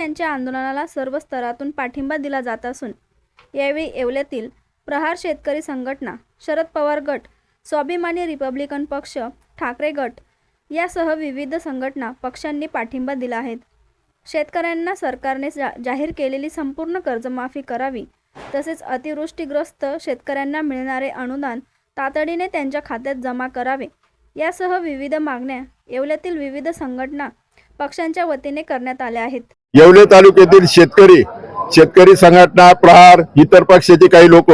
यांच्या आंदोलनाला सर्व स्तरातून पाठिंबा दिला जात असून यावेळी येवल्यातील प्रहार शेतकरी संघटना शरद पवार गट स्वाभिमानी रिपब्लिकन पक्ष ठाकरे गट यासह विविध संघटना पक्षांनी पाठिंबा दिला आहे. शेतकऱ्यांना सरकारने जा जाहीर केलेली संपूर्ण कर्जमाफी करावी तसेच अतिवृष्टीग्रस्त शेतकऱ्यांना मिळणारे अनुदान तातडीने त्यांच्या खात्यात जमा करावे यासह विविध मागण्या येवल्यातील विविध संघटना पक्षांच्या वतीने करण्यात आल्या आहेत. येवले तालुक्यातील शेतकरी शेतकरी संघटना प्रहार इतर पक्षाचे काही लोक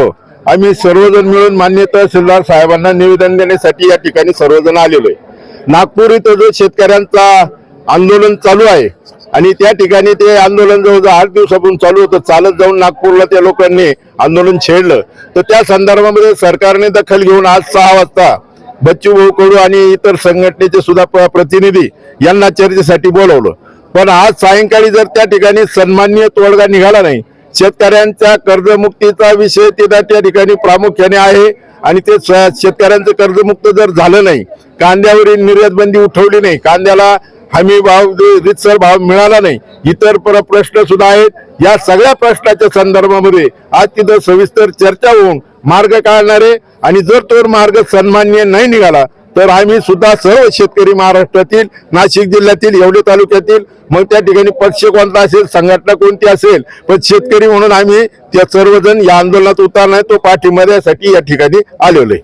आम्ही सर्वजण मिळून मान्य तहसीलदार साहेबांना निवेदन देण्यासाठी या ठिकाणी सर्वजण आलेलो आहे. नागपूर इथं जो शेतकऱ्यांचा आंदोलन चालू आहे आणि त्या ठिकाणी ते आंदोलन जवळजवळ आठ दिवसापासून चालू होतं चालत जाऊन नागपूरला त्या लोकांनी आंदोलन छेडलं. तर त्या संदर्भामध्ये सरकारने दखल घेऊन आज सहा वाजता बच्चू भाऊ कडू आणि इतर संघटनेचे सुद्धा प- प्रतिनिधी यांना चर्चेसाठी बोलवलं. पण आज सायंकाळी जर त्या ठिकाणी सन्माननीय तोडगा निघाला नाही शेतकऱ्यांच्या कर्जमुक्तीचा विषय तिथं त्या ठिकाणी प्रामुख्याने आहे आणि ते शेतकऱ्यांचं कर्जमुक्त जर झालं नाही कांद्यावरील निर्यात बंदी उठवली नाही कांद्याला हमी भाव रितसर भाव मिळाला नाही इतर पर प्रश्न सुद्धा आहेत. या सगळ्या प्रश्नाच्या संदर्भामध्ये आज तिथं सविस्तर चर्चा होऊन मार्ग काढणारे आणि जर तो मार्ग सन्मान्य नाही निघाला तर आम्ही सुद्धा सर्व शेतकरी महाराष्ट्रातील नाशिक जिल्ह्यातील येवले तालुक्यातील मग त्या ठिकाणी पक्ष कोणता असेल संघटना कोणती असेल पण शेतकरी म्हणून आम्ही त्या सर्वजण या आंदोलनात उतरणार तो पाठिंबा द्यासाठी या ठिकाणी आलेलो आहे.